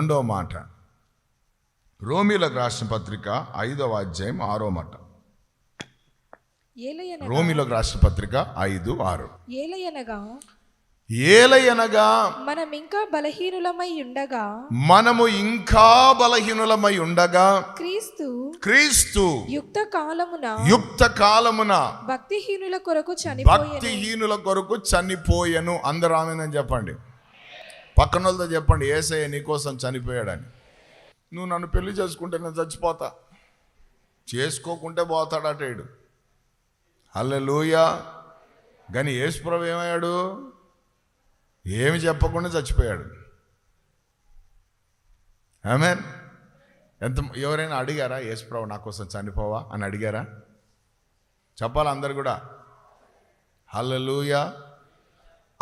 రెండో మాట. రోమిలకు రాసిన పత్రిక ఐదవ అధ్యాయం ఆరో మాట. రోమిలకు రాసిన పత్రిక ఐదు ఆరు. ఏలయనగా ఏలయనగా మనం ఇంకా బలహీనులమై ఉండగా మనము ఇంకా బలహీనులమై ఉండగా క్రీస్తు క్రీస్తు యుక్త కాలమున యుక్త కాలమున భక్తిహీనుల కొరకు చనిపోయెను. భక్తిహీనుల కొరకు చనిపోయెను. అందరూ ఆమెనని చెప్పండి. పక్కన వాళ్ళతో చెప్పండి ఏసయ్య నీకోసం చనిపోయాడని. నువ్వు నన్ను పెళ్ళి చేసుకుంటే నేను చచ్చిపోతా. చేసుకోకుంటే పోతాడటేడు ఈడు లూయ కానీ యేసుప్రభు ఏమయ్యాడు? ఏమి చెప్పకుండా చచ్చిపోయాడు. ఆమె ఎంత ఎవరైనా అడిగారా యేసుప్రభు నా కోసం చనిపోవా అని అడిగారా? చెప్పాలి అందరు కూడా? హల్లెలూయా.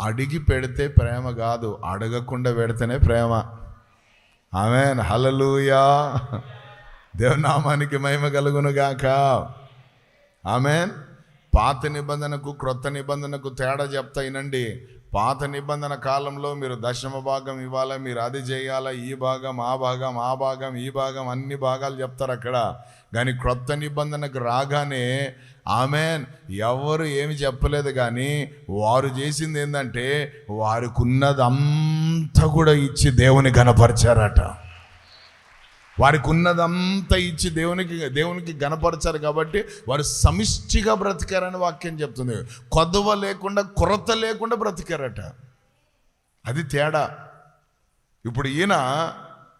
అడిగి పెడితే ప్రేమ కాదు అడగకుండా పెడితేనే ప్రేమ. ఆమెన్. హలలుయా దేవనామానికి మహిమ కలుగునుగాక. ఆమెన్. పాత నిబంధనకు క్రొత్త నిబంధనకు తేడా చెప్తా వినండి. పాత నిబంధన కాలంలో మీరు దశమ భాగం ఇవ్వాలా మీరు అది చేయాలా ఈ భాగం ఆ భాగం ఆ భాగం ఈ భాగం అన్ని భాగాలు చెప్తారు అక్కడ. కానీ క్రొత్త నిబంధనకు రాగానే ఆమెన్ ఎవరు ఏమి చెప్పలేదు కానీ వారు చేసింది ఏంటంటే వారికి ఉన్నదంతా కూడా ఇచ్చి దేవుని గనపరిచారట వారికి ఉన్నదంతా ఇచ్చి దేవునికి దేవునికి గనపరచారు కాబట్టి వారు సమిష్టిగా బ్రతికారని వాక్యం చెప్తుంది. కొదవ లేకుండా కొరత లేకుండా బ్రతికారట. అది తేడా. ఇప్పుడు ఈయన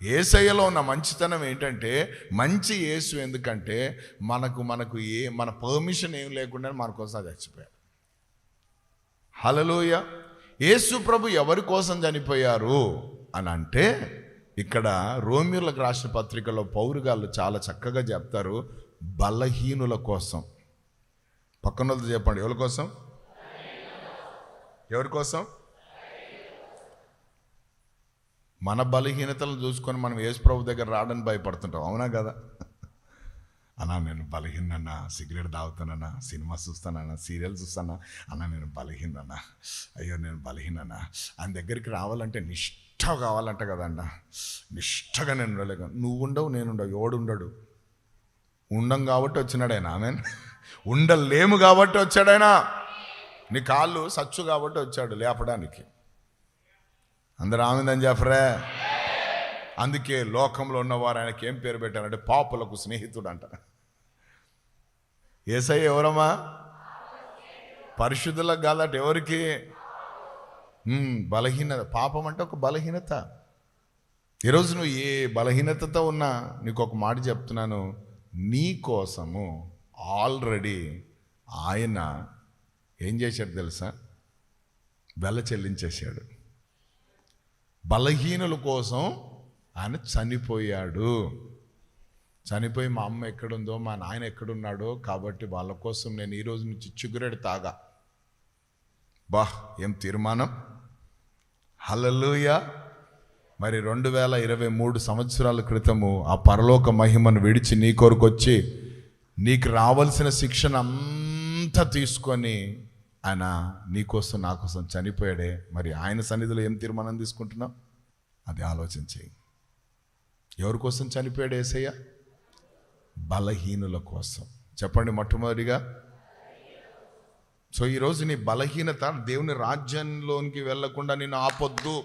ఏసయ్యలో ఉన్న మంచితనం ఏంటంటే మంచి యేసు ఎందుకంటే మనకు మనకు ఏ మన పర్మిషన్ ఏం లేకుండా మన కోసం చచ్చిపోయారు హలలోయ యేసు ప్రభు ఎవరి కోసం చనిపోయారు? అని అంటే ఇక్కడ రోమియోలకు రాసిన పత్రికలో పౌరుగాళ్ళు చాలా చక్కగా చెప్తారు బలహీనుల కోసం. పక్కన వాళ్ళతో చెప్పండి ఎవరి కోసం? ఎవరి కోసం? మన బలహీనతలను చూసుకొని మనం యేసు ప్రభు దగ్గర రావడానికి భయపడుతుంటాం అవునా కదా? అన్నా నేను బలహీనన్నా సిగరెట్ తాగుతానన్నా సినిమా చూస్తానన్నా సీరియల్ చూస్తానా? అన్నా నేను బలహీనన్నా. అయ్యో నేను బలహీనన్నా. ఆయన దగ్గరికి రావాలంటే నిష్ఠ కావాలంట కదన్నా నిష్ఠగా నేను ఉండలేక నువ్వు ఉండవు నేను ఉండవు ఎవడు ఉండడు ఉండం కాబట్టి వచ్చినాడైనా ఆమె ఉండలేము కాబట్టి వచ్చాడైనా? నీ కాళ్ళు సచ్చు కాబట్టి వచ్చాడు లేపడానికి. అందరు ఆమెందని చెప్పరే? అందుకే లోకంలో ఉన్నవారు ఆయనకి ఏం పేరు పెట్టారంటే పాపులకు స్నేహితుడు అంట ఏసై ఎవరమ్మా? పరిశుద్ధులకు కాదట ఎవరికి? బలహీనత పాపం అంటే ఒక బలహీనత. ఈరోజు నువ్వు ఏ బలహీనతతో ఉన్నా నీకు ఒక మాట చెప్తున్నాను. నీ కోసము ఆల్రెడీ ఆయన ఏం చేశాడు తెలుసా? వెల చెల్లించేశాడు. బలహీనుల కోసం ఆయన చనిపోయాడు. చనిపోయి మా అమ్మ ఎక్కడుందో మా నాయన ఎక్కడున్నాడో కాబట్టి వాళ్ళ కోసం నేను ఈరోజు నుంచి చిగురెడు తాగా. బా ఏం తీర్మానం? హలలుయ మరి రెండు వేల ఇరవై మూడు సంవత్సరాల క్రితము ఆ పరలోక మహిమను విడిచి నీ కొరకు వచ్చి నీకు రావాల్సిన శిక్షణ అంతా తీసుకొని ఆయన నీకోసం నా కోసం చనిపోయాడే. మరి ఆయన సన్నిధిలో ఏం తీర్మానం తీసుకుంటున్నావు? అది ఆలోచన చేయి ఎవరి కోసం చనిపోయాడు ఏసయ్య? బలహీనుల కోసం. చెప్పండి మొట్టమొదటిగా. సో ఈరోజు నీ బలహీనత దేవుని రాజ్యంలోనికి వెళ్ళకుండా నేను ఆపొద్దు.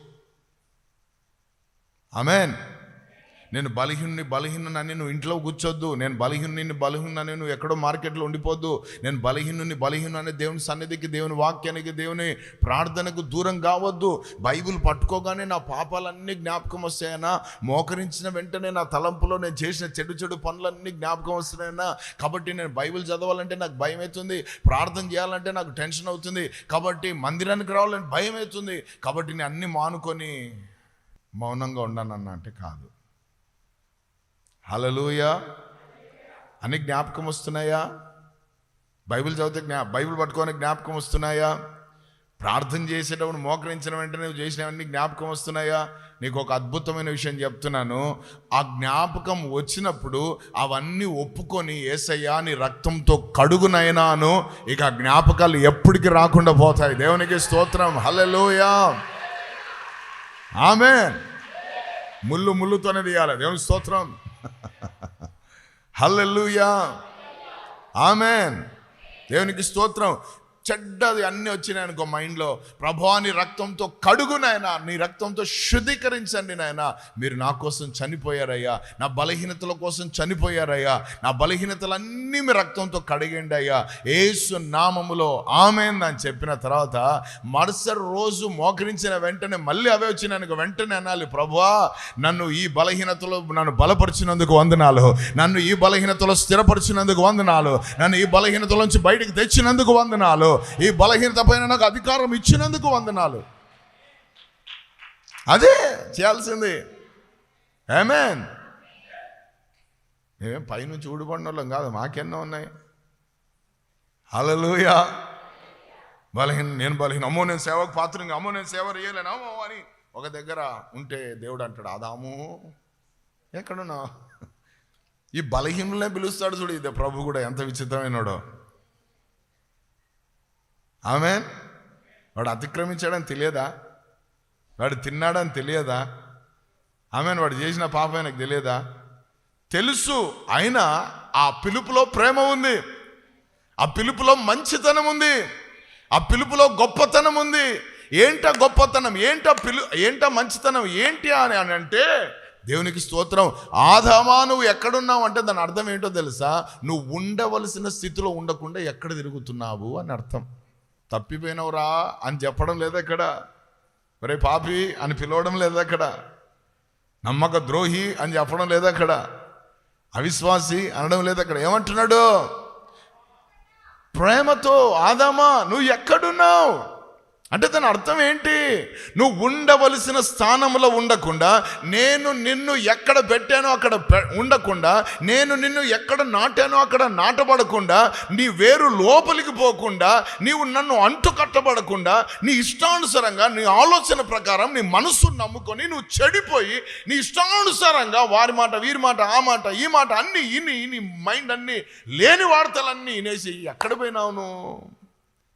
ఆమెన్ నేను బలహీనుని బలహీనని నువ్వు ఇంట్లో కూర్చోద్దు. నేను బలహీనుని బలహీనని నువ్వు ఎక్కడో మార్కెట్లో ఉండిపోద్దు. నేను బలహీనుని బలహీనని దేవుని సన్నిధికి దేవుని వాక్యానికి దేవుని ప్రార్థనకు దూరం కావద్దు. బైబిల్ పట్టుకోగానే నా పాపాలన్నీ జ్ఞాపకం వస్తాయనా మోకరించిన వెంటనే నా తలంపులో నేను చేసిన చెడు చెడు పనులన్నీ జ్ఞాపకం వస్తున్నాయన్నా కాబట్టి నేను బైబిల్ చదవాలంటే నాకు భయం అవుతుంది ప్రార్థన చేయాలంటే నాకు టెన్షన్ అవుతుంది. కాబట్టి మందిరానికి రావాలంటే భయం అవుతుంది కాబట్టి నేను అన్ని మానుకొని మౌనంగా ఉన్నానన్న అంటే కాదు. హలలుయా అన్ని జ్ఞాపకం వస్తున్నాయా? బైబిల్ చదివితే జ్ఞా బైబిల్ పట్టుకొని జ్ఞాపకం వస్తున్నాయా? ప్రార్థన చేసేటప్పుడు మోకరించిన వెంటనే నువ్వు చేసినవన్నీ జ్ఞాపకం వస్తున్నాయా? నీకు ఒక అద్భుతమైన విషయం చెప్తున్నాను. ఆ జ్ఞాపకం వచ్చినప్పుడు అవన్నీ ఒప్పుకొని ఏసయ్యా నీ రక్తంతో కడుగునైనాను. ఇక ఆ జ్ఞాపకాలు ఎప్పటికీ రాకుండా పోతాయి. దేవునికి స్తోత్రం. హలలోయా ఆమె ముళ్ళు ముళ్ళుతోనే తీయాలి. దేవుని స్తోత్రం. Hallelujah amen. దేవునికి స్తోత్రం. చెడ్డది అన్నీ వచ్చినాయి అనుకో మైండ్లో. ప్రభా నీ రక్తంతో కడుగు నాయన నీ రక్తంతో శుద్ధీకరించండి నాయన. మీరు నా కోసం చనిపోయారయ్యా నా బలహీనతల కోసం చనిపోయారయ్యా నా బలహీనతలన్నీ మీ రక్తంతో కడిగండి అయ్యా. ఏసు నామములో ఆమెందని చెప్పిన తర్వాత మరుసటి రోజు మోకరించిన వెంటనే మళ్ళీ అవే వచ్చినానికి వెంటనే అనాలి ప్రభువా నన్ను ఈ బలహీనతలో నన్ను బలపరిచినందుకు వందనాలు. నన్ను ఈ బలహీనతలో స్థిరపరిచినందుకు వందనాలు. నన్ను ఈ బలహీనతలోంచి బయటికి తెచ్చినందుకు వందనాలు. ఈ బలహీనత పైన నాకు అధికారం ఇచ్చినందుకు వందనాలు. అదే చేయాల్సింది. ఏమేన్ మేమేం పైనుంచి ఊడిపడిన వాళ్ళం కాదు మాకెన్నో ఉన్నాయి. అలలుయా బలహీన నేను బలహీన. అమ్మో నేను సేవకు పాత్రంగా అమ్మో నేను సేవ చేయలేను. అమ్మో అని ఒక దగ్గర ఉంటే దేవుడు అంటాడు అదాము ఎక్కడున్నా ఈ బలహీనులనే పిలుస్తాడు చూడు ఇదే ప్రభు కూడా ఎంత విచిత్రమైనడో. ఆమె వాడు అతిక్రమించాడని తెలియదా? వాడు తిన్నాడని తెలియదా? ఆమె వాడు చేసిన పాపం ఆయనకు తెలియదా? తెలుసు అయినా ఆ పిలుపులో ప్రేమ ఉంది. ఆ పిలుపులో మంచితనం ఉంది. ఆ పిలుపులో గొప్పతనం ఉంది. ఏంట గొప్పతనం? ఏంట పిలు ఏంట మంచితనం? ఏంటి అని అని అంటే దేవునికి స్తోత్రం ఆదామా నువ్వు ఎక్కడున్నావు? అంటే దాని అర్థం ఏంటో తెలుసా? నువ్వు ఉండవలసిన స్థితిలో ఉండకుండా ఎక్కడ తిరుగుతున్నావు అని అర్థం. తప్పిపోయినవురా అని చెప్పడం లేదు అక్కడ. ఒరే పాపి అని పిలవడం లేదు అక్కడ. నమ్మక ద్రోహి అని చెప్పడం లేదు అక్కడ. అవిశ్వాసి అనడం లేదు అక్కడ. ఏమంటున్నాడు? ప్రేమతో ఆదామా నువ్వు ఎక్కడున్నావు? అంటే దాని అర్థం ఏంటి? నువ్వు ఉండవలసిన స్థానంలో ఉండకుండా నేను నిన్ను ఎక్కడ పెట్టానో అక్కడ పె- ఉండకుండా నేను నిన్ను ఎక్కడ నాటానో అక్కడ నాటబడకుండా నీ వేరు లోపలికి పోకుండా నీవు నన్ను అంటు కట్టబడకుండా నీ ఇష్టానుసారంగా నీ ఆలోచన ప్రకారం నీ మనస్సు నమ్ముకొని నువ్వు చెడిపోయి నీ ఇష్టానుసారంగా వారి మాట వీరి మాట ఆ మాట ఈ మాట అన్ని ఇని నీ మైండ్ అన్ని లేని వార్తలన్నీ వినేసి ఎక్కడ పోయినావు నువ్వు?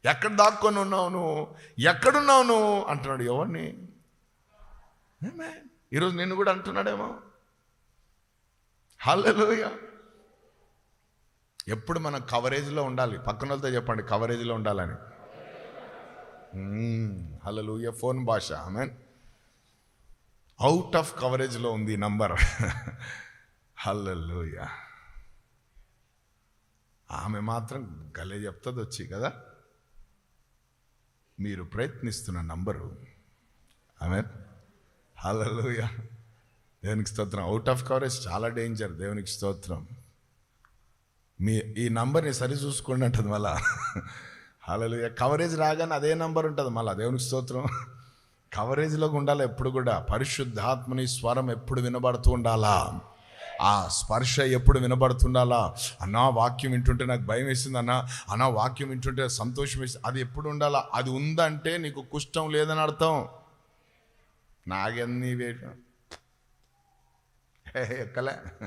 ఎక్కడ దాక్కొని ఉన్నావు నువ్వు? ఎక్కడున్నావు నువ్వు? అంటున్నాడు ఎవరిని? ఏమే? ఈరోజు నిన్ను కూడా అంటున్నాడేమో? హల్లెలూయ. ఎప్పుడు మనం కవరేజ్లో ఉండాలి. పక్కన వాళ్ళతో చెప్పండి కవరేజ్లో ఉండాలని. హలలుయ ఫోన్ భాష. ఆమె అవుట్ ఆఫ్ కవరేజ్లో ఉంది ఈ నంబర్. హల్లెలూయ. ఆమె మాత్రం గలే చెప్తుంది వచ్చి కదా? మీరు ప్రయత్నిస్తున్న నంబరు. ఆమె హల్లెలూయా. దేవునికి స్తోత్రం. అవుట్ ఆఫ్ కవరేజ్ చాలా డేంజర్ దేవునికి స్తోత్రం. మీ ఈ నంబర్ని సరి చూసుకోండి అంటుంది మళ్ళా. హల్లెలూయా. కవరేజ్ రాగానే అదే నంబర్ ఉంటుంది మళ్ళా. దేవునికి స్తోత్రం. కవరేజ్లోకి ఉండాలి? ఎప్పుడు కూడా. పరిశుద్ధాత్మని స్వరం ఎప్పుడు వినబడుతూ ఉండాలా? ఆ స్పర్శ ఎప్పుడు వినబడుతుండాలా? అన్నా వాక్యం వింటుంటే నాకు భయం వేసింది అన్న. అన్నా వాక్యం వింటుంటే సంతోషం వేసింది. అది ఎప్పుడు ఉండాలా? అది ఉందంటే నీకు కుష్టం లేదని అర్థం. నాగన్నీ వేట ఎక్కలే.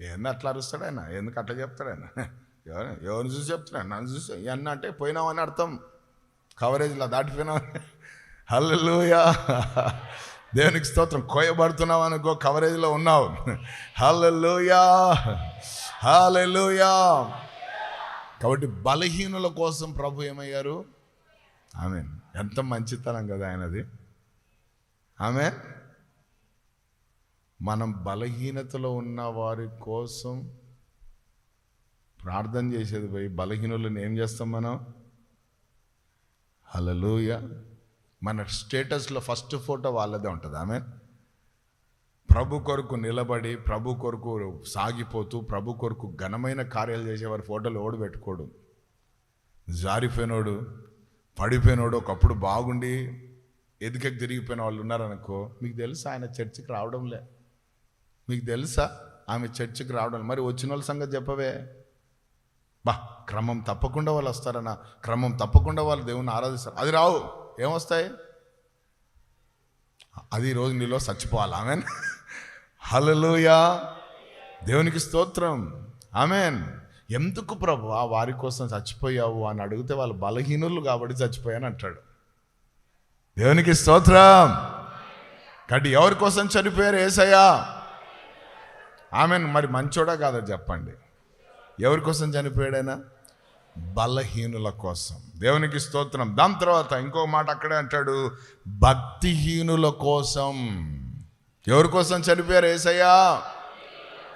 ఏంది అట్లా అరుస్తాడు ఆయన? ఎందుకు అట్లా చెప్తాడు ఆయన? ఎవరు ఎవరిని చూసి చెప్తున్నాడు నన్ను చూసి ఇవన్నీ అంటే పోయినామని అర్థం. కవరేజ్లో దాటిపోయినామని హల్లుయా దేవునికి స్తోత్రం. కోయబడుతున్నావు అనుకో కవరేజ్లో ఉన్నావు. హలలుయా హల్లెలూయా. కాబట్టి బలహీనుల కోసం ప్రభు ఏమయ్యారు? ఆమె ఎంత మంచితనం కదా ఆయనది. ఆమె మనం బలహీనతలో ఉన్న వారి కోసం ప్రార్థన చేసేది పోయి బలహీనులను ఏం చేస్తాం మనం? హలలుయ మన స్టేటస్లో ఫస్ట్ ఫోటో వాళ్ళదే ఉంటుంది. ఆమె ప్రభు కొరకు నిలబడి ప్రభు కొరకు సాగిపోతూ ప్రభు కొరకు ఘనమైన కార్యాలు చేసేవారు ఫోటోలు ఓడి పెట్టుకోడు. జారిపోయినోడు పడిపోయినోడు ఒకప్పుడు బాగుండి ఎదుకకి తిరిగిపోయిన వాళ్ళు ఉన్నారనుకో మీకు తెలుసా ఆయన చర్చికి రావడంలే మీకు తెలుసా ఆమె చర్చికి రావడం మరి వచ్చిన వాళ్ళ సంగతి చెప్పవే. బా క్రమం తప్పకుండా వాళ్ళు వస్తారన్న క్రమం తప్పకుండా వాళ్ళు దేవుని ఆరాధిస్తారు. అది రావు. ఏమొస్తాయి? అది రోజు నీలో చచ్చిపోవాలి? ఆమెన్ హలలుయా దేవునికి స్తోత్రం. ఆమెన్ ఎందుకు ప్రభు వారి కోసం చచ్చిపోయావు అని అడిగితే వాళ్ళు బలహీనులు కాబట్టి చచ్చిపోయాను అంటాడు. దేవునికి స్తోత్రం. కాబట్టి ఎవరి కోసం చనిపోయారు? ఏసయ్యా? ఆమెను మరి మంచోడా కాదా చెప్పండి. ఎవరి కోసం చనిపోయాడైనా బలహీనుల కోసం. దేవునికి స్తోత్రం. దాని తర్వాత ఇంకో మాట అక్కడే అంటాడు భక్తిహీనుల కోసం. ఎవరి కోసం చనిపోయారు ఏసయ్యా?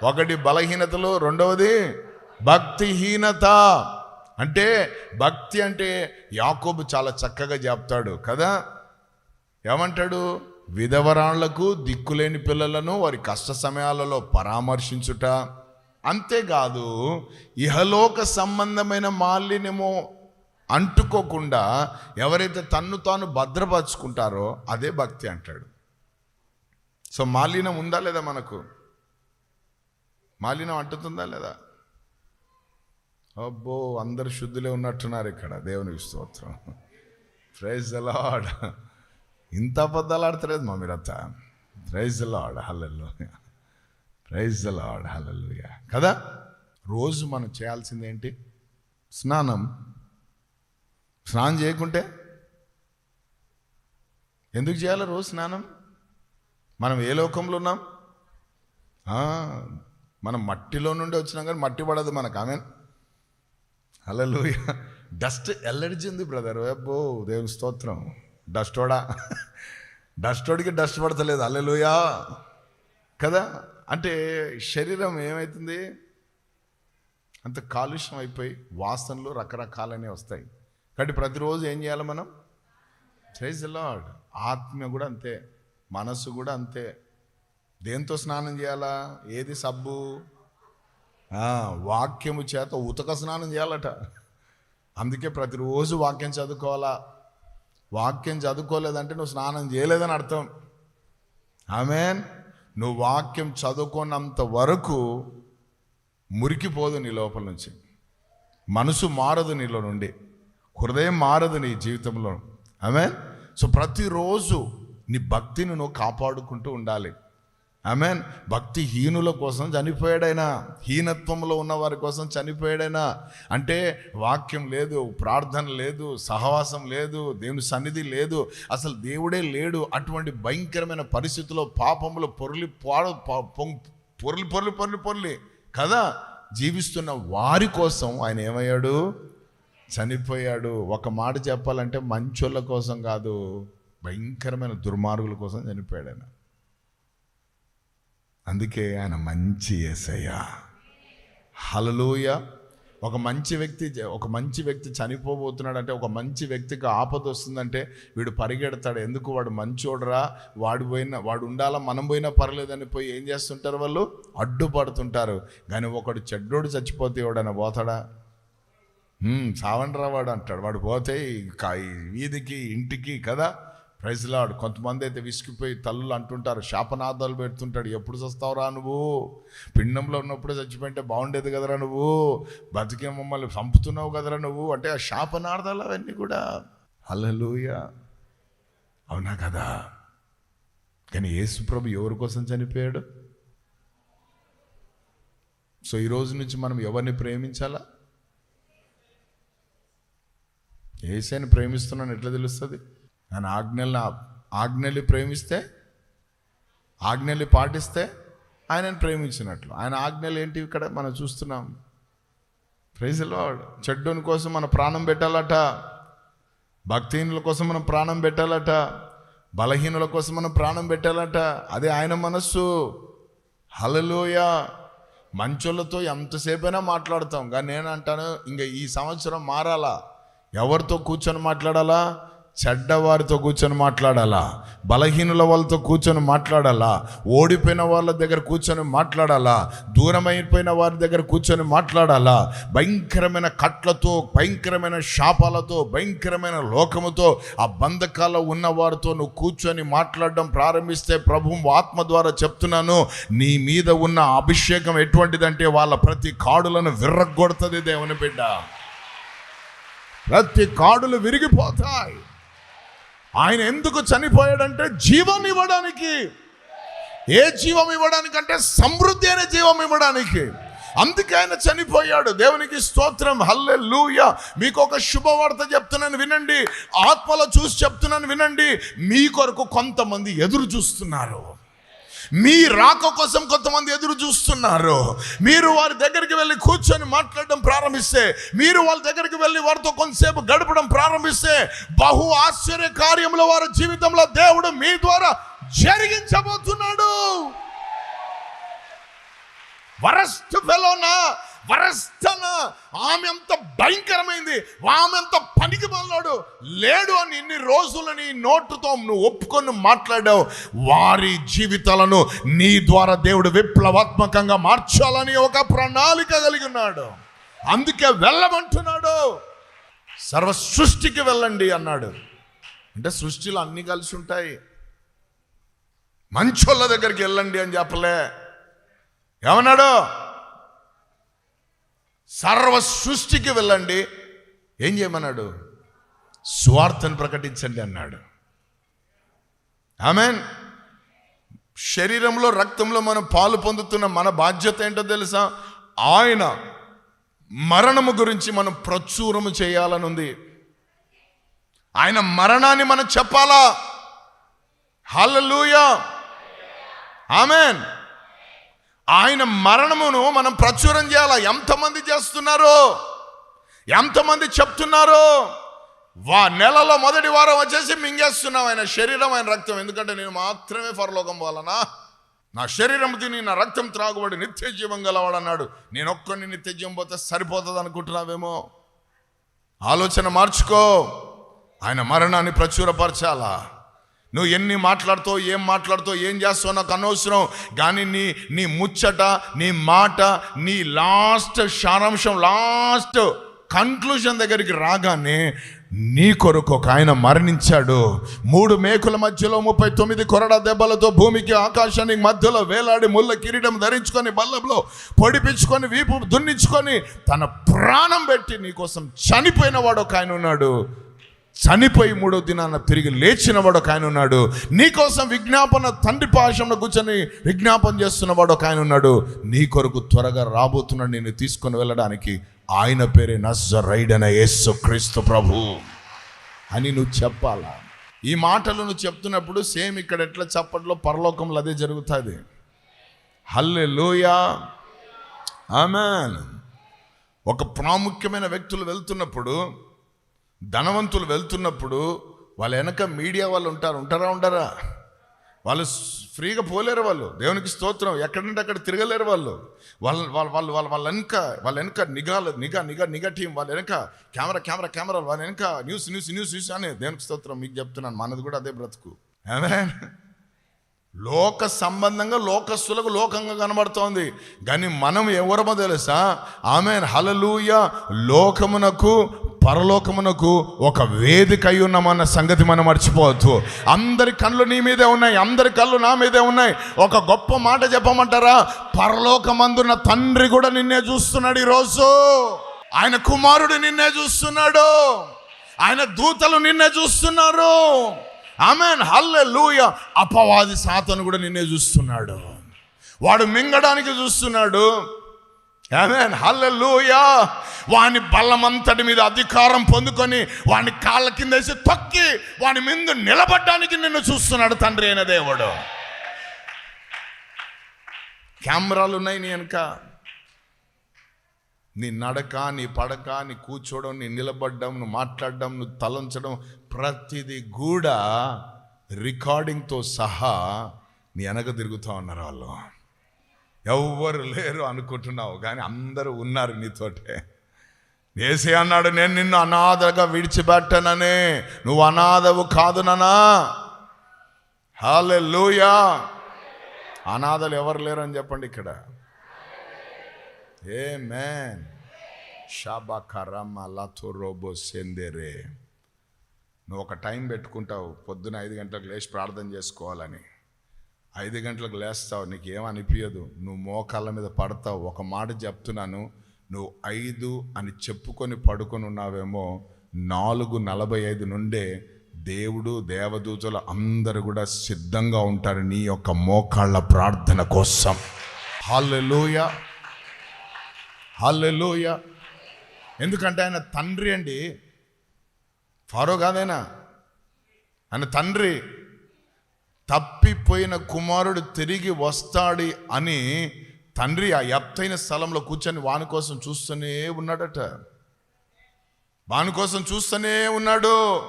ఒకటి బలహీనతలు రెండవది భక్తిహీనత. అంటే భక్తి అంటే యాకోబు చాలా చక్కగా చెప్తాడు కదా? ఏమంటాడు? విధవరాళ్ళకు దిక్కులేని పిల్లలను వారి కష్ట సమయాలలో పరామర్శించుట. అంతేకాదు ఇహలోక సంబంధమైన మాలిన్యము అంటుకోకుండా ఎవరైతే తన్ను తాను భద్రపరుచుకుంటారో అదే భక్తి అంటాడు. సో మాలిన్యం ఉందా లేదా మనకు? మాలిన్యం అంటుతుందా లేదా? అబ్బో అందరు శుద్ధులే ఉన్నట్టున్నారు ఇక్కడ దేవునికి స్తోత్రం. ప్రైజ్ లాడ్ ఇంత అబద్ధాలు ఆడతలేదు మా మీరంతా. Praise Lord hallelujah praise Lord hallelujah కదా? రోజు మనం చేయాల్సింది ఏంటి? స్నానం. స్నానం చేయకుంటే? ఎందుకు చేయాలి రోజు స్నానం? మనం ఏ లోకంలో ఉన్నాం? మనం మట్టిలో నుండి వచ్చినాం కానీ మట్టి పడదు మనకు. ఆమె హలో డస్ట్ ఎల్లర్జీ ఉంది బ్రదర్ అబ్బో దేవుని స్తోత్రం. డస్టోడా డస్టోడికి డస్ట్ పడతలేదు. అల్లెలుయా కదా? అంటే శరీరం ఏమవుతుంది అంత కాలుష్యం అయిపోయి వాసనలు రకరకాలనే వస్తాయి. కాబట్టి ప్రతిరోజు ఏం చేయాలి మనం? ప్రైజ్ లాడ్ ఆత్మ కూడా అంతే మనస్సు కూడా అంతే. దేంతో స్నానం చేయాలా? ఏది సబ్బు? వాక్యము చేత ఉతక స్నానం చేయాలట. అందుకే ప్రతిరోజు వాక్యం చదువుకోవాలా? వాక్యం చదువుకోలేదంటే నువ్వు స్నానం చేయలేదని అర్థం. ఆమెన్ నువ్వు వాక్యం చదువుకున్నంత వరకు మురికిపోదు నీ లోపల నుంచి. మనసు మారదు నీలో నుండి. హృదయం మారదు నీ జీవితంలో. ఆమె సో ప్రతిరోజు నీ భక్తిని నువ్వు కాపాడుకుంటూ ఉండాలి. ఆమెన్ భక్తి హీనుల కోసం చనిపోయాడైనా హీనత్వంలో ఉన్న వారి కోసం చనిపోయాడైనా అంటే వాక్యం లేదు ప్రార్థన లేదు సహవాసం లేదు దేవుని సన్నిధి లేదు అసలు దేవుడే లేడు. అటువంటి భయంకరమైన పరిస్థితుల్లో పాపములు పొరలి పాడు పొరలి పొరలి పొరలి పొరలి కదా? జీవిస్తున్న వారి కోసం ఆయన ఏమయ్యాడు? చనిపోయాడు. ఒక మాట చెప్పాలంటే మంచోళ్ళ కోసం కాదు భయంకరమైన దుర్మార్గుల కోసం చనిపోయాడు ఆయన అందుకే ఆయన మంచి ఏసయ్య. హలలోయ ఒక మంచి వ్యక్తి ఒక మంచి వ్యక్తి చనిపోబోతున్నాడు అంటే ఒక మంచి వ్యక్తికి ఆపద వస్తుందంటే వీడు పరిగెడతాడు. ఎందుకు వాడు మంచోడరా? వాడు పోయిన వాడు ఉండాలా? మనం పోయినా పర్లేదని పోయి ఏం చేస్తుంటారు వాళ్ళు? అడ్డుపడుతుంటారు. కానీ ఒకడు చెడ్డోడు చచ్చిపోతే ఎవడైనా పోతాడా? సావండ్రా వాడు అంటాడు. వాడు పోతే వీధికి ఇంటికి కదా? ప్రైజ్లాడు కొంతమంది అయితే విసిగిపోయి తల్లులు అంటుంటారు శాపనాదాలు పెడుతుంటాడు. ఎప్పుడు చస్తావురా నువ్వు? పిండంలో ఉన్నప్పుడే చచ్చిపోయింటే బాగుండేది కదరా నువ్వు? బతికే మమ్మల్ని చంపుతున్నావు కదరా నువ్వు? అంటే ఆ శాపనార్థాలు అవన్నీ కూడా. అల్లలోయ అవునా కదా? కానీ యేసుప్రభు ఎవరి కోసం చనిపోయాడు? సో ఈ రోజు నుంచి మనం ఎవరిని ప్రేమించాలా? ఏసైని ప్రేమిస్తున్నాను ఎట్లా తెలుస్తుంది? ఆయన ఆజ్ఞల్ని ఆజ్ఞల్ని ప్రేమిస్తే ఆజ్ఞల్ని పాటిస్తే ఆయనను ప్రేమించినట్లు. ఆయన ఆజ్ఞలు ఏంటి ఇక్కడ మనం చూస్తున్నాం? ప్రైజ్ లార్డ్ చెడ్డోని కోసం మన ప్రాణం పెట్టాలట. భక్తిహీనుల కోసం మనం ప్రాణం పెట్టాలట. బలహీనుల కోసం మనం ప్రాణం పెట్టాలట. అదే ఆయన మనస్సు. హలలోయ మంచోళ్ళతో ఎంతసేపైనా మాట్లాడతాం. కానీ నేను అంటాను ఇంకా ఈ సంవత్సరం మారాలా? ఎవరితో కూర్చొని మాట్లాడాలా? చెడ్డవారితో కూర్చొని మాట్లాడాలా? బలహీనుల వాళ్ళతో కూర్చొని మాట్లాడాలా? ఓడిపోయిన వాళ్ళ దగ్గర కూర్చొని మాట్లాడాలా? దూరమైపోయిన వారి దగ్గర కూర్చొని మాట్లాడాలా? భయంకరమైన కట్లతో భయంకరమైన శాపాలతో భయంకరమైన లోకముతో ఆ బంధకాల్లో ఉన్న వారితో నువ్వు కూర్చొని మాట్లాడడం ప్రారంభిస్తే ప్రభు ఆత్మ ద్వారా చెప్తున్నాను నీ మీద ఉన్న అభిషేకం ఎటువంటిదంటే వాళ్ళ ప్రతి కాడులను విర్రగొడుతుంది దేవుని బిడ్డ. ప్రతి కాడులు విరిగిపోతాయి. ఆయన ఎందుకు చనిపోయాడంటే జీవం ఇవ్వడానికి. ఏ జీవం ఇవ్వడానికంటే సమృద్ధి అనే జీవం ఇవ్వడానికి. అందుకే ఆయన చనిపోయాడు. దేవునికి స్తోత్రం. హల్లే మీకు ఒక శుభవార్త చెప్తున్నాను వినండి. ఆత్మలో చూసి చెప్తున్నాను వినండి. మీ కొరకు కొంతమంది ఎదురు చూస్తున్నారు. మీ రాక కోసం కొంతమంది ఎదురు చూస్తున్నారు. మీరు వారి దగ్గరికి వెళ్ళి కూర్చొని మాట్లాడడం ప్రారంభిస్తే మీరు వాళ్ళ దగ్గరికి వెళ్ళి వారితో కొంతసేపు గడపడం ప్రారంభిస్తే బహు ఆశ్చర్య కార్యంలో వారి జీవితంలో దేవుడు మీ ద్వారా జరిగించబోతున్నాడు. వరస్ట్ ఫెలోనా? వరస్తన ఆమె అంత భయంకరమైంది ఆమె అంత పనికి మాలాడు లేడు అని ఇన్ని రోజులని నోటుతో నువ్వు ఒప్పుకొని మాట్లాడావు. వారి జీవితాలను నీ ద్వారా దేవుడు విప్లవాత్మకంగా మార్చాలని ఒక ప్రణాళిక కలిగి ఉన్నాడు. అందుకే వెళ్ళమంటున్నాడు. సర్వ సృష్టికి వెళ్ళండి అన్నాడు. అంటే సృష్టిలో అన్నీ కలిసి ఉంటాయి. మంచోళ్ళ దగ్గరికి వెళ్ళండి అని చెప్పలే. ఏమన్నాడు? సర్వ సృష్టికి వెళ్ళండి. ఏం చేయమన్నాడు? స్వార్థను ప్రకటించండి అన్నాడు. ఆమెన్. శరీరంలో రక్తంలో మనం పాలు పొందుతున్న మన బాధ్యత ఏంటో తెలుసా? ఆయన మరణము గురించి మనం ప్రచురము చేయాలని ఉంది. ఆయన మరణాన్ని మనం చెప్పాలా? Hallelujah amen. ఆయన మరణమును మనం ప్రచురం చేయాలా? ఎంతమంది చేస్తున్నారో? ఎంతమంది చెప్తున్నారు? వా నెలలో మొదటి వారం వచ్చేసి మింగేస్తున్నాం ఆయన శరీరం ఆయన రక్తం. ఎందుకంటే నేను మాత్రమే పరలోకం పోవాలనా? నా శరీరం తిని నా రక్తం త్రాగుబడి నిత్య జీవం గలవాడన్నాడు నేను ఒక్కడిని నిత్య జీవం పోతే సరిపోతుంది అనుకుంటున్నావేమో? ఆలోచన మార్చుకో. ఆయన మరణాన్ని ప్రచురపరచాలా? నువ్వు ఎన్ని మాట్లాడుతావు ఏం మాట్లాడుతావు ఏం చేస్తావు నాకు అనవసరం. కానీ నీ నీ ముచ్చట నీ మాట నీ లాస్ట్ సారాంశం లాస్ట్ కన్క్లూజన్ దగ్గరికి రాగానే నీ కొరకు ఒక ఆయన మరణించాడు. మూడు మేకుల మధ్యలో ముప్పై తొమ్మిది కొరడ దెబ్బలతో భూమికి ఆకాశానికి మధ్యలో వేలాడి ముళ్ళ కిరీటం ధరించుకొని బల్లంలో పొడిపించుకొని వీపు దున్నించుకొని తన ప్రాణం పెట్టి నీకోసం చనిపోయిన వాడు ఒక ఆయన ఉన్నాడు. చనిపోయి మూడో దినాన తిరిగి లేచిన వాడు ఒక ఆయన ఉన్నాడు. నీకోసం విజ్ఞాపన తండ్రి పాశంలో కూర్చొని విజ్ఞాపన చేస్తున్నవాడు ఒక ఆయన ఉన్నాడు. నీ కొరకు త్వరగా రాబోతున్నాడు నేను తీసుకొని వెళ్ళడానికి. ఆయన పేరే నజరైడ్ అనే యేసు క్రీస్తు ప్రభు. అని నువ్వు చెప్పాలా? ఈ మాటలు నువ్వు చెప్తున్నప్పుడు సేమ్ ఇక్కడ ఎట్లా చప్పట్లో పరలోకంలో అదే జరుగుతుంది. Hallelujah amen. ఒక ప్రాముఖ్యమైన వ్యక్తులు వెళ్తున్నప్పుడు ధనవంతులు వెళ్తున్నప్పుడు వాళ్ళ వెనక మీడియా వాళ్ళు ఉంటారు. ఉంటారా ఉండరా? వాళ్ళు ఫ్రీగా పోలేరు వాళ్ళు. దేవునికి స్తోత్రం. ఎక్కడంటే అక్కడ తిరగలేరు వాళ్ళు. వాళ్ళ వాళ్ళ వాళ్ళు వాళ్ళ వాళ్ళ వెనక వాళ్ళ వెనక నిఘాలు నిఘా నిఘా నిఘా టీం వాళ్ళ వెనక కెమెరా కెమెరా కెమెరా వాళ్ళ వెనక న్యూస్ న్యూస్ న్యూస్ న్యూస్ అని దేవునికి స్తోత్రం. మీకు చెప్తున్నాను. మనది కూడా అదే బ్రతుకు. లోక సంబంధంగా లోకస్తులకు లోకంగా కనబడుతోంది. కానీ మనం ఎవరమో తెలుసా? ఆమె హలలుయ లోకమునకు పరలోకమునకు ఒక వేదిక అయి ఉన్నామన్న సంగతి మనం మర్చిపోవద్దు. అందరి కళ్ళు నీ మీదే ఉన్నాయి అందరి కళ్ళు నా మీదే ఉన్నాయి. ఒక గొప్ప మాట చెప్పమంటారా? పరలోకమందున్న తండ్రి కూడా నిన్నే చూస్తున్నాడు ఈరోజు. ఆయన కుమారుడు నిన్నే చూస్తున్నాడు. ఆయన దూతలు నిన్నే చూస్తున్నారు. Amen hallelujah. అపవాది సాతను కూడా నిన్నే చూస్తున్నాడు. వాడు మింగడానికి చూస్తున్నాడు. ఆమెన్ హల్లెలూయా వాని బలమంతటి మీద అధికారం పొందుకొని వాని కాళ్ళ కింద వేసి తొక్కి వాని మీద నిలబడ్డానికి నిన్ను చూస్తున్నాడు తండ్రి అయిన దేవుడు. కెమెరాలు ఉన్నాయి నీ వెనక. నీ నడక నీ పడక నీ కూర్చోవడం నీ నిలబడ్డం నువ్వు మాట్లాడడం నువ్వు తలంచడం ప్రతిదీ కూడా రికార్డింగ్తో సహా నీ వెనక తిరుగుతూ ఉన్నారు వాళ్ళు. ఎవ్వరు లేరు అనుకుంటున్నావు కానీ అందరూ ఉన్నారు నీతోటే. ఏసే అన్నాడు నేను నిన్ను అనాథగా విడిచిపెట్టననే. నువ్వు అనాథవు కాదు నానా. హాలే అనాథలు ఎవరు లేరు అని చెప్పండి ఇక్కడ. ఏ మ్యాన్ షాబా కరమ్మ లతో రోబో సెందేరే నువ్వు ఒక టైం పెట్టుకుంటావు పొద్దున ఐదు గంటలకు లేచి ప్రార్థన చేసుకోవాలని. ఐదు గంటలకు లేస్తావు నీకు ఏమనిపించదు నువ్వు మోకాళ్ళ మీద పడతావు. ఒక మాట చెప్తున్నాను. నువ్వు ఐదు అని చెప్పుకొని పడుకొని ఉన్నావేమో నాలుగు నలభై ఐదు నుండే దేవుడు దేవదూతలు అందరూ కూడా సిద్ధంగా ఉంటారు నీ యొక్క మోకాళ్ళ ప్రార్థన కోసం. హల్లెలూయా. హల్లెలూయ. ఎందుకంటే ఆయన తండ్రి అండి. ఫారో కాదైనా? ఆయన తండ్రి. తప్పిపోయిన కుమారుడు తిరిగి వస్తాడు అని తండ్రి ఆ ఎత్తైన స్థలంలో కూర్చొని వాని కోసం చూస్తూనే ఉన్నాడట. వాని కోసం చూస్తూనే ఉన్నాడు.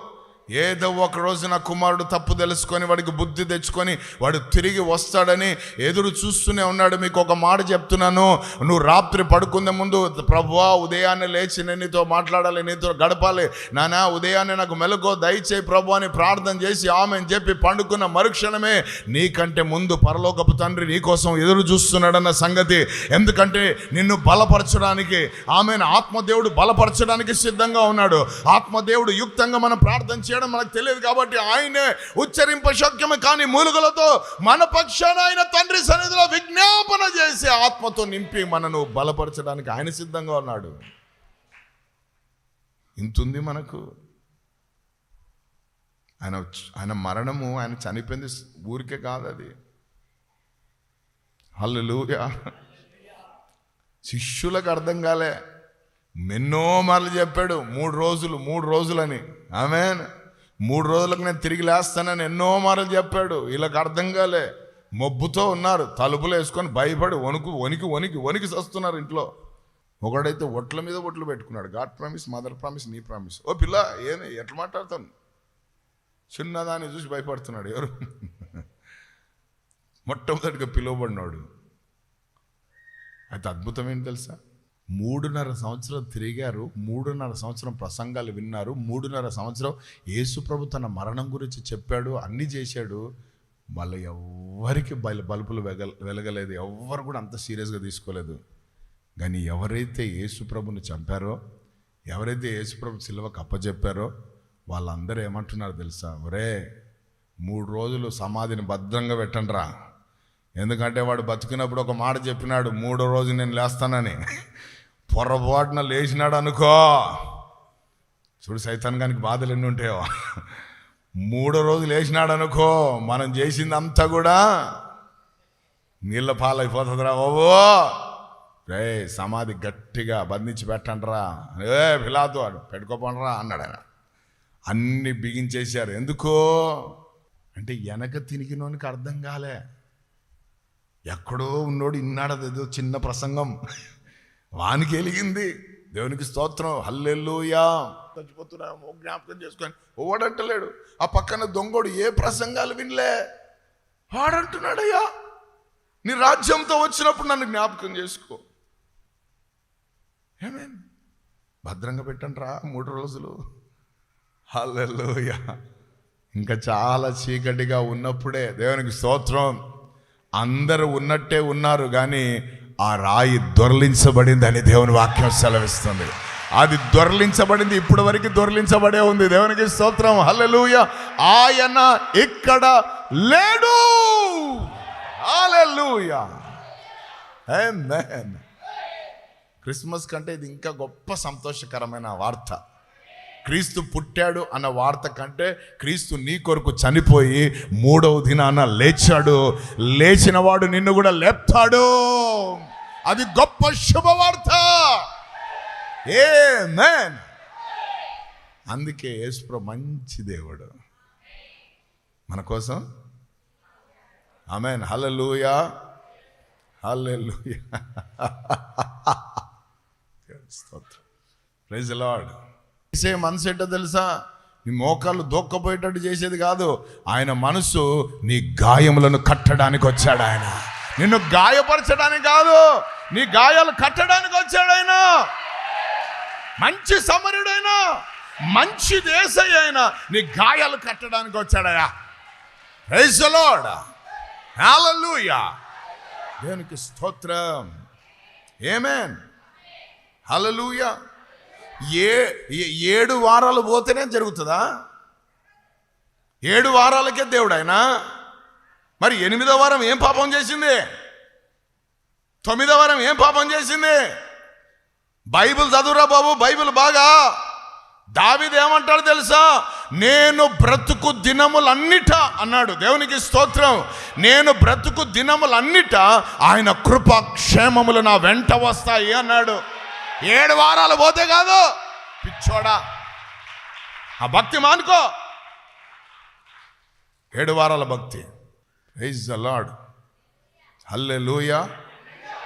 ఏదో ఒక రోజు నా కుమారుడు తప్పు తెలుసుకొని వాడికి బుద్ధి తెచ్చుకొని వాడు తిరిగి వస్తాడని ఎదురు చూస్తూనే ఉన్నాడు. మీకు ఒక మాట చెప్తున్నాను. నువ్వు రాత్రి పడుకునే ముందు ప్రభువా ఉదయాన్నే లేచి నేను నీతో మాట్లాడాలి నీతో గడపాలి. నానా ఉదయాన్నే నాకు మెలకో దయచేయి ప్రభు అని ప్రార్థన చేసి ఆమె చెప్పి పండుకున్న మరుక్షణమే నీకంటే ముందు పరలోకపు తండ్రి నీకోసం ఎదురు చూస్తున్నాడన్న సంగతి. ఎందుకంటే నిన్ను బలపరచడానికి ఆమెను ఆత్మదేవుడు బలపరచడానికి సిద్ధంగా ఉన్నాడు. ఆత్మదేవుడు యుక్తంగా మనం ప్రార్థన చేయడం మనకు తెలియదు కాబట్టి ఆయనే ఉచ్చరింప శక్యమే కానీ మూలుగులతో మన పక్షాన ఆయన తండ్రి సన్నిధిలో విజ్ఞాపన చేసి ఆత్మతో నింపి మనను బలపరచడానికి ఆయన సిద్ధంగా ఉన్నాడు. ఇంతుంది మనకు. ఆయన ఆయన మరణము ఆయన చనిపోయింది ఊరికే కాదు అది హల్లెలూయా. శిష్యులకు అర్థం కాలే. ఎన్నో మార్లు చెప్పాడు మూడు రోజులు మూడు రోజులని. ఆమె మూడు రోజులకు నేను తిరిగి లేస్తానని ఎన్నో మార్లు చెప్పాడు. వీళ్ళకి అర్థం కాలే. మబ్బుతో ఉన్నారు. తలుపులు వేసుకొని భయపడి వణుకు వణికి వణికి వణికి వస్తున్నారు ఇంట్లో. ఒకడైతే ఒట్ల మీద ఒట్లు పెట్టుకున్నాడు. గాడ్ ప్రామిస్ మదర్ ప్రామిస్ నీ ప్రామిస్. ఓ పిల్ల ఏమి ఎట్లా మాట్లాడతాను చిన్నదాన్ని చూసి భయపడుతున్నాడు ఎవరు? మొట్టమొదటిగా పిలువబడినాడు. అయితే అద్భుతం ఏంటి తెలుసా? మూడున్నర సంవత్సరం తిరిగారు మూడున్నర సంవత్సరం ప్రసంగాలు విన్నారు మూడున్నర సంవత్సరం యేసుప్రభు తన మరణం గురించి చెప్పాడు అన్నీ చేశాడు. వాళ్ళు ఎవరికి బల బలుపులు వెగ వెలగలేదు ఎవ్వరు కూడా అంత సీరియస్గా తీసుకోలేదు. కానీ ఎవరైతే యేసుప్రభుని చంపారో ఎవరైతే యేసుప్రభు సిల్వకు అప్పచెప్పారో వాళ్ళందరూ ఏమంటున్నారు తెలుసా? ఒరే మూడు రోజులు సమాధిని భద్రంగా పెట్టండిరా. ఎందుకంటే వాడు బతికినప్పుడు ఒక మాట చెప్పినాడు మూడో రోజు నేను లేస్తానని. పొరపాటున లేచినాడు అనుకో చూడు సైతాన్ గానికి బాధలు ఎన్ని ఉంటాయో. మూడో రోజు లేచినాడు అనుకో మనం చేసింది అంతా కూడా నీళ్ళ పాలైపోతుందిరా బాబు. రే సమాధి గట్టిగా బంధించి పెట్టండిరా. ఏ పిలాతో వాడు పెట్టుకోపండిరా అన్నాడు ఆయన. అన్ని బిగించేశారు. ఎందుకో? అంటే వెనక తినికినోనికి అర్థం కాలే. ఎక్కడో ఉన్నోడు ఇన్నాడదేదో చిన్న ప్రసంగం. వానికి వెలిగింది దేవునికి స్తోత్రం. హల్లెల్లుయా చచ్చిపోతున్నాము జ్ఞాపకం చేసుకొని. ఓడంటలేడు ఆ పక్కన దొంగోడు ఏ ప్రసంగాలు వినలే. వాడంటున్నాడయ్యా. నీ రాజ్యంతో వచ్చినప్పుడు నన్ను జ్ఞాపకం చేసుకో. ఏమేం? భద్రంగా పెట్టండి రా మూడు రోజులు. హల్లెల్లుయా ఇంకా చాలా చీకటిగా ఉన్నప్పుడే దేవునికి స్తోత్రం. అందరూ ఉన్నట్టే ఉన్నారు కానీ ఆ రాయి దొరలించబడిందని దేవుని వాక్యం సెలవిస్తుంది. అది దొరలించబడింది ఇప్పటి వరకు దొరలించబడే ఉంది. దేవునికి స్తోత్రం. హలలుయ ఆయన ఇక్కడ లేడు. క్రిస్మస్ కంటే ఇది ఇంకా గొప్ప సంతోషకరమైన వార్త. క్రీస్తు పుట్టాడు అన్న వార్త కంటే క్రీస్తు నీ కొరకు చనిపోయి మూడవ దినాన లేచాడు. లేచినవాడు నిన్ను కూడా లేపుతాడు. అది గొప్ప శుభవార్త. ఏ మేన్ అందుకే యేసుప్రభు మంచి దేవుడు. మన కోసం. ఆమెన్ హలలుయా హలలుయా స్తోత్రం. ప్రైజ్ లార్డ్ చేసే మనసు ఏంటో తెలుసా? నీ మోకాళ్ళు దూక్కపోయేటట్టు చేసేది కాదు. ఆయన మనసు నీ గాయములను కట్టడానికి వచ్చాడు ఆయన. నిన్ను గాయపరచడానికి కాదు. నీ గాయాలు కట్టడానికి వచ్చాడు ఆయన. మంచి సమరుడైనా మంచి దేశయ్య అయినా నీ గాయాలు కట్టడానికి వచ్చాడయా ప్రైజ్ లార్డ్ దేవునికి స్తోత్రం. ఏమేన్ హలలుయా ఏ ఏ- ఏడు వారాలు పోతేనే జరుగుతుందా? ఏడు వారాలకే దేవుడు ఆయన మరి ఎనిమిదో వారం ఏం పాపం చేసింది? తొమ్మిదో వారం ఏం పాపం చేసింది? బైబిల్ చదువురా బాబు బైబిల్ బాగా. దావిది ఏమంటాడు తెలుసా? నేను బ్రతుకు దినములన్నిట అన్నాడు. దేవునికి స్తోత్రం. నేను బ్రతుకు దినములన్నిట ఆయన కృప క్షేమములు నా వెంట వస్తాయి అన్నాడు. ఏడు వారాలు పోతే కాదు. పిచ్చోడా. ఆ భక్తి మానుకో. ఏడు వారాల భక్తి. ప్రైజ్ ద లాడ్ హల్లే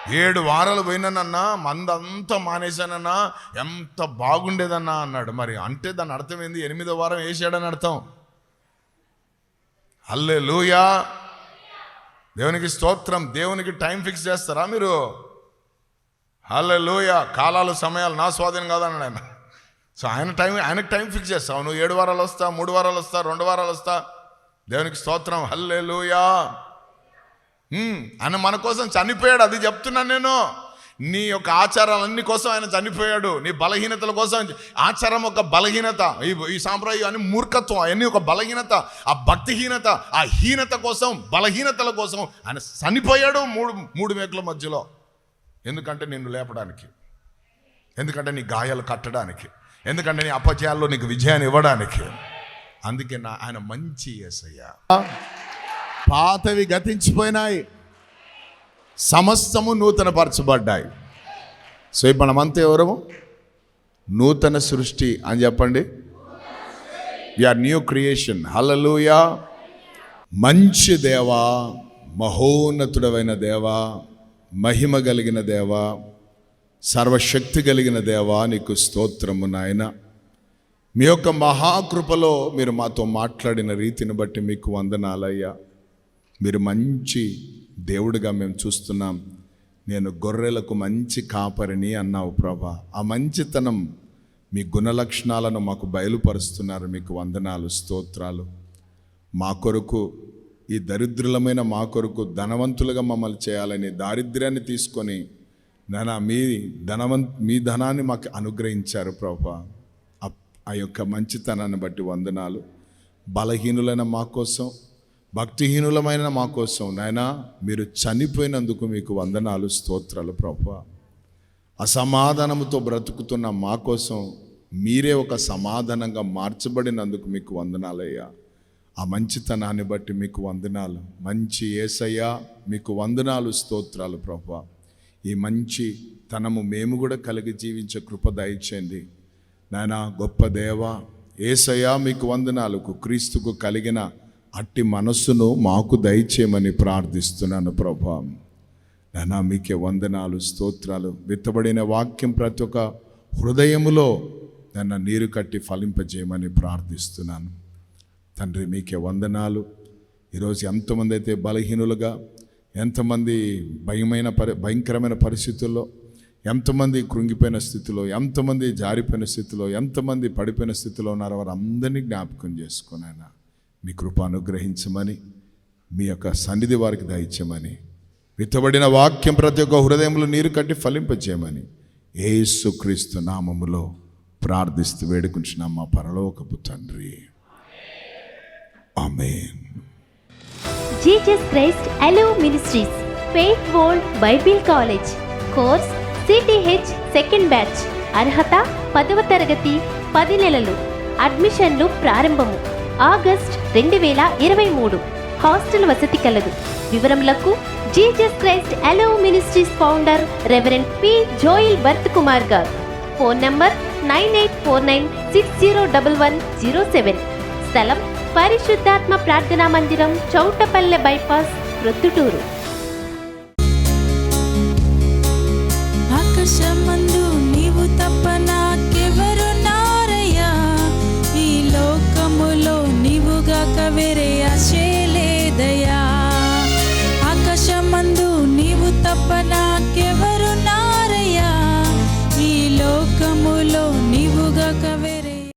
ఏడు వారాలు పోయినానన్నా మందంతా మానేశానన్నా ఎంత బాగుండేదన్నా అన్నాడు. మరి అంటే దాని అర్థం ఏంది? ఎనిమిదో వారం వేసాడని అర్థం. హల్లే దేవునికి స్తోత్రం దేవునికి టైం ఫిక్స్ చేస్తారా మీరు? హలోయ కాలాలు సమయాలు నా స్వాధీనం కాదని ఆయన. సో ఆయన టైం ఆయనకు టైం ఫిక్స్ చేస్తావు. నువ్వు ఏడు వారాలు వస్తా మూడు వారాలు వస్తా రెండు వారాలు వస్తా. దేవునికి స్తోత్రం. హల్లే ఆయన మన కోసం చనిపోయాడు అది చెప్తున్నాను నేను. నీ యొక్క ఆచారాలన్నీ కోసం ఆయన చనిపోయాడు. నీ బలహీనతల కోసం ఆచారం ఒక బలహీనత. ఈ ఈ సాంప్రదాయం అని మూర్ఖత్వం అవన్నీ ఒక బలహీనత ఆ భక్తిహీనత ఆ హీనత కోసం బలహీనతల కోసం ఆయన చనిపోయాడు మూడు మూడు మేకల మధ్యలో. ఎందుకంటే నిన్ను లేపడానికి. ఎందుకంటే నీ గాయాలు కట్టడానికి. ఎందుకంటే నీ అపజయాల్లో నీకు విజయాన్ని ఇవ్వడానికి. అందుకే నా ఆయన మంచి ఏసయ్యా. పాతవి గతించిపోయినాయి. సమస్తము నూతన పరచబడ్డాయి సో ఇప్పుడు మనమంతా ఎవరము నూతన సృష్టి అని చెప్పండి. ఆర్ న్యూ క్రియేషన్ హలలుయా మంచి దేవా మహోన్నతుడమైన దేవా. మహిమ కలిగిన దేవా సర్వశక్తి కలిగిన దేవా నీకు స్తోత్రము నాయన. మీ యొక్క మహాకృపలో మీరు మాతో మాట్లాడిన రీతిని బట్టి మీకు వందనాలయ్యా. మీరు మంచి దేవుడిగా మేము చూస్తున్నాం. నేను గొర్రెలకు మంచి కాపరిని అన్నావు ప్రభా. ఆ మంచితనం మీ గుణలక్షణాలను మాకు బయలుపరుస్తున్నారు. మీకు వందనాలు స్తోత్రాలు. మా కొరకు ఈ దరిద్రులమైన మా కొరకు ధనవంతులుగా మమ్మల్ని చేయాలని దారిద్ర్యాన్ని తీసుకొని నానా మీ ధనవంత్ మీ ధనాన్ని మాకు అనుగ్రహించారు ప్రభా. ఆ- ఆ యొక్క మంచితనాన్ని బట్టి వందనాలు. బలహీనులైన మా కోసం భక్తిహీనులమైన మా కోసం నాయనా మీరు చనిపోయినందుకు మీకు వందనాలు స్తోత్రాలు ప్రభా. అసమాధానముతో బ్రతుకుతున్న మా కోసం మీరే ఒక సమాధానంగా మార్చబడినందుకు మీకు వందనాలయ్యా. ఆ మంచితనాన్ని బట్టి మీకు వందనాలు. మంచి ఏసయ్య మీకు వందనాలు స్తోత్రాలు ప్రభా. ఈ మంచి తనము మేము కూడా కలిగి జీవించే కృప దయచేయండి. నాయనా గొప్ప దేవ ఏసయ్య మీకు వందనాలకు క్రీస్తుకు కలిగిన అట్టి మనస్సును మాకు దయచేయమని ప్రార్థిస్తున్నాను ప్రభా. నానా మీకే వందనాలు స్తోత్రాలు. విత్తబడిన వాక్యం ప్రతి ఒక్క హృదయములో నన్ను నీరు కట్టి ఫలింపజేయమని ప్రార్థిస్తున్నాను. తండ్రి మీకే వందనాలు. ఈరోజు ఎంతమంది అయితే బలహీనులుగా ఎంతమంది భయమైన పరి భయంకరమైన పరిస్థితుల్లో ఎంతమంది కృంగిపోయిన స్థితిలో ఎంతమంది జారిపోయిన స్థితిలో ఎంతమంది పడిపోయిన స్థితిలో ఉన్నారో వారందరినీ జ్ఞాపకం చేసుకున్నాయన మీ కృప అనుగ్రహించమని మీ యొక్క సన్నిధి వారికి దయచమని విత్తబడిన వాక్యం ప్రతి ఒక్క హృదయంలో నీరు కట్టి ఫలింపజేయమని ఏసుక్రీస్తు నామములో ప్రార్థిస్తూ వేడుకుంటున్నాం మా పరలోకపు తండ్రి. ఆమెన్ జీసస్ క్రైస్ట్ అలో ministries faith world Bible college course CTH second batch అర్హత పదవ తరగతి పది నెలలు. అడ్మిషన్లు ప్రారంభము. ఆగస్ట్ రెండు వేల ఇరవై మూడు. హాస్టల్ వసతి కలదు. వివరములకు జీసస్ క్రైస్ట్ అలో ministries founder reverend P Joel భర్త్ కుమార్ గారు. Phone number nine eight four nine six zero double one zero seven స్థలం పరిశుద్ధాత్మ ప్రార్థనా మందిరం చౌటపల్లె బైపాస్ ప్రొద్దుటూరు.